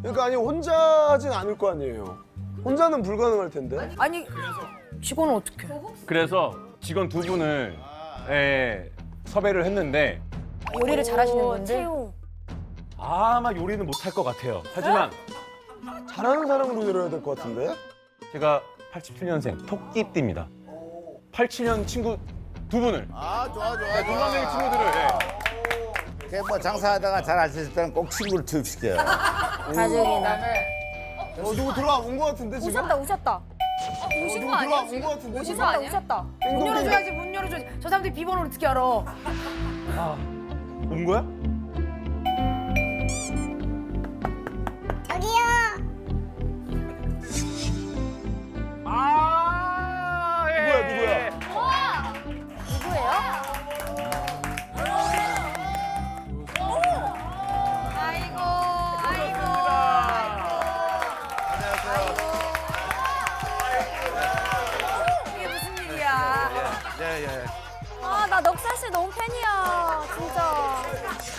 그러니까 아니 혼자 하진 않을 거 아니에요. 혼자는 불가능할 텐데. 아니 직원은 어떻게? 그래서 직원 두 분을 예, 섭외를 했는데 요리를 잘하시는 분들. 아마 요리는 못할 것 같아요. 하지만 잘하는 사람으로 데려야 될 것 같은데. 제가 87년생 토끼띠입니다. 87년 친구 두 분을 아 좋아 좋아 네, 동갑내기 친구들을 예. 그뭐 장사하다가 잘안칠 때는 꼭 친구를 투입시켜요. 가족이다. 어 누구 들어와 온것 같은데 지금? 우셨다 우셨다. 오신 누구 거 들어와 아니야? 온것 같은데 지금? 우셨다 우셨다. 문 열어줘야지 문 열어줘야지. 저 사람들이 비번호를 어떻게 알아? 온 거야?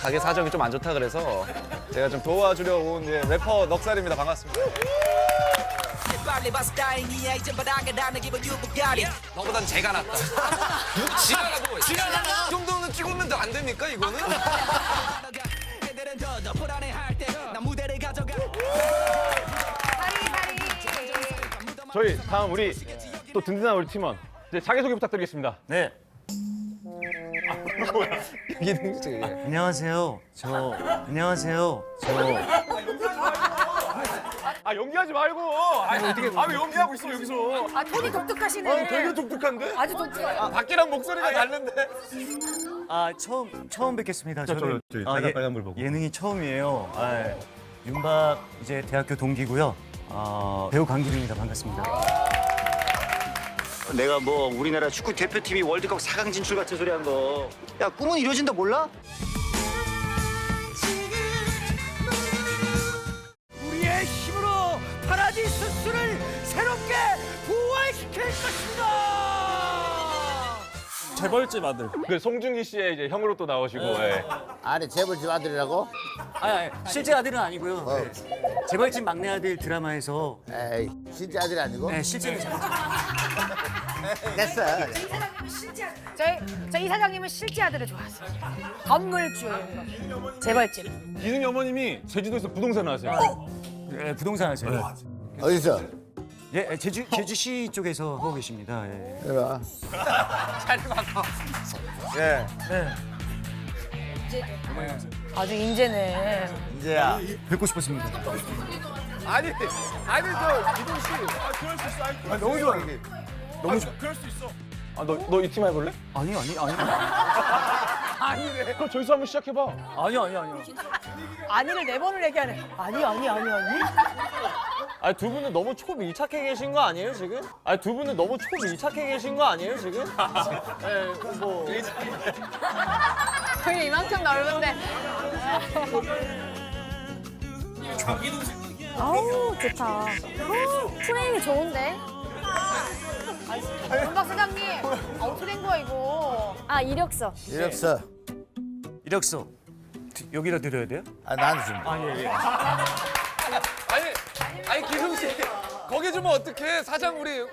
가게 사정이 좀 안 좋다 그래서 제가 좀 도와주려 온 이제 래퍼 넉살입니다. 반갑습니다. 너보단 제가 낫다. 지나가고 지나가나? 이 정도는 찍었는데 안 됩니까 이거는? 가져가 저희 다음 우리 또 든든한 우리 팀원 이제 자기소개 부탁드리겠습니다. 네. 이기는 지 안녕하세요. 저 안녕하세요. 저 아 연기하지 말고. 아니 어떻게? 아왜 연기하고 있어 여기서? 아 톤이 독특하시네. 아, 되게 독특한데? 아주 독특해. 밖이랑 목소리가 다른데. 아, 처음 처음 뵙겠습니다. 저, 저는 저, 저기 아, 빨간- 빨간 불 보고. 예능이 처음이에요. 아, 윤박 이제 대학교 동기고요. 아, 배우 강길입니다. 반갑습니다. 내가 뭐 우리나라 축구 대표팀이 월드컵 4강 진출 같은 소리 한 거. 야, 꿈은 이루어진다 몰라? 우리의 힘으로 파라디스를 새롭게 부활시킬 것입니다 재벌집 아들. 그 송중기 씨의 이제 형으로 또 나오시고. 예. 아니 재벌집 아들이라고? 아니, 아니, 실제 아들은 아니고요. 네. 재벌집 막내 아들 드라마에서 에이 진짜 아들이 아니고? 네, 실제로 재벌집. 됐어. 저희 저희 이사장님은 실제 아들을 좋아하세요. 건물주, 재벌집. 기능이 어머님이 제주도에서 부동산 하세요. 네, 부동산 하세요. 어디서? 예, 제주 제주시 쪽에서 하고 계십니다. 예. 이리 와. 예. 아주 인재네. 이제야. 뵙고 싶었습니다. 아니 아니 저 기동 씨. 아, 너무 좋아 이게. 아너 너 이 팀 해볼래? 아니 아니 아니 아니래. 그럼 저기서 한번 시작해봐. 아니 아니 아니. 아니를 네 번을 얘기하네. 아니 아니 아니 아니. 아니 두 분은 너무 초밀착해 계신 거 아니에요 지금? 아니 두 분은 너무 초밀착해 계신 거 아니에요 지금? 예, 뭐 여기 이만큼 넓은데. 아우, 좋다. 아우, 프레임이 좋은데? 윤박 사장님, 어떻게 된 거야 이거? 아, 이력서. 이력서. 이력서 드- 여기다 드려야 돼요? 아 나한테 좀. 아 예 예. 아니 아니 기동 씨 거기 주면 어떡해 사장 우리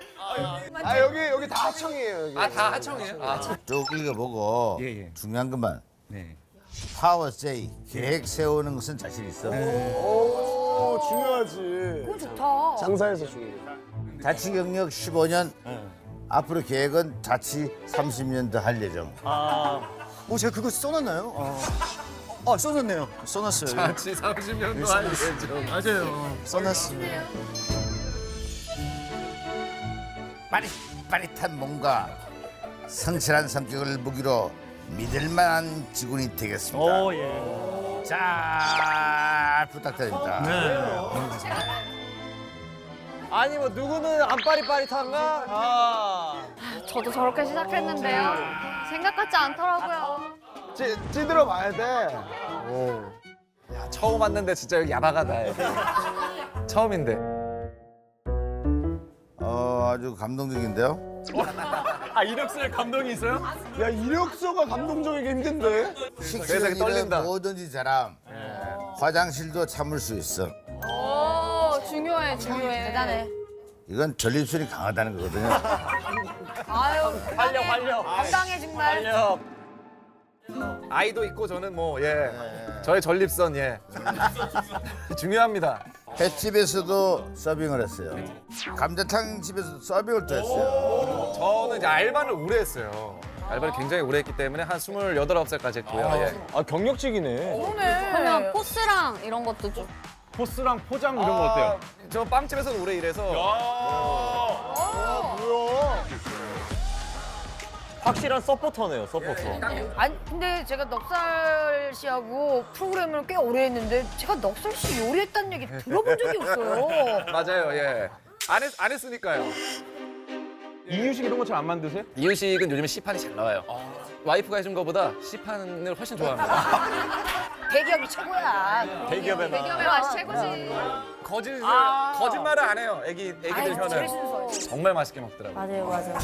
아 여기 여기 다 하청이에요 여기. 아 다 하청이에요? 아, 쭉 읽어보고 예, 예. 중요한 것만. 네. 파워 세이 계획 세우는 것은 자신 있어. 오 중요하지. 그거 좋다. 장사에서 중요해. 자치 경력 15년. 앞으로 계획은 자치 30년 더 할 예정. 아, 어 제가 그거 써놨나요? 아, 아 써놨네요. 써놨어요. 같이 30년도 할 예정 맞아요. 써놨어요. 빠릿빠릿한 몸과 성실한 성격을 무기로 믿을 만한 직원이 되겠습니다. 오 예. 잘 부탁드립니다. 아니 뭐 누구는 안 빠릿빠릿한가? 아 저도 저렇게 시작했는데요. 생각 같지 않더라고요. 찌, 찌들어 봐야 돼. 처음 왔는데 진짜 여기 야박하다 여기. 처음인데 어, 아주 감동적인데요. 아 이력서에 감동이 있어요? 야 이력서가 감동적이게 힘든데? 세상에 식식이는 떨린다. 뭐든지 잘함. 화장실도 참을 수 있어. 중요해 중요해. 대단해. 이건 전립선이 강하다는 거거든요. 아유 활력 활력 건강해 정말. 활력. 아이도 있고 저는 뭐 예. 저의 전립선 예. 중요합니다. 횟집에서도 서빙을 했어요. 감자탕 집에서도 서빙을 또 했어요. 저는 이제 알바를 오래 했어요. 알바를 굉장히 오래 했기 때문에 한 28, 9살까지 했고요. 예. 아 경력직이네. 그러면 포스랑 이런 것도 좀. 포스랑 포장 이런 거 어때요? 저 빵집에서는 오래 일해서 확실한 서포터네요 서포터. 아니 근데 제가 넉살 씨하고 프로그램을 꽤 오래 했는데 제가 넉살 씨 요리했다는 얘기 들어본 적이 없어요. 맞아요. 예. 안, 했, 안 했으니까요. 이유식 이런 거 잘 안 만드세요? 이유식은 요즘에 시판이 잘 나와요. 와이프가 해준 거보다 시판을 훨씬 좋아합니다. 대기업이 최고야. 대기업에 나. 대기업의 맛이 최고지. 거짓, 거짓말을 안 해요. 애기, 애기들 아이, 제일 현은. 정말 맛있게 먹더라고요. 맞아요, 맞아요.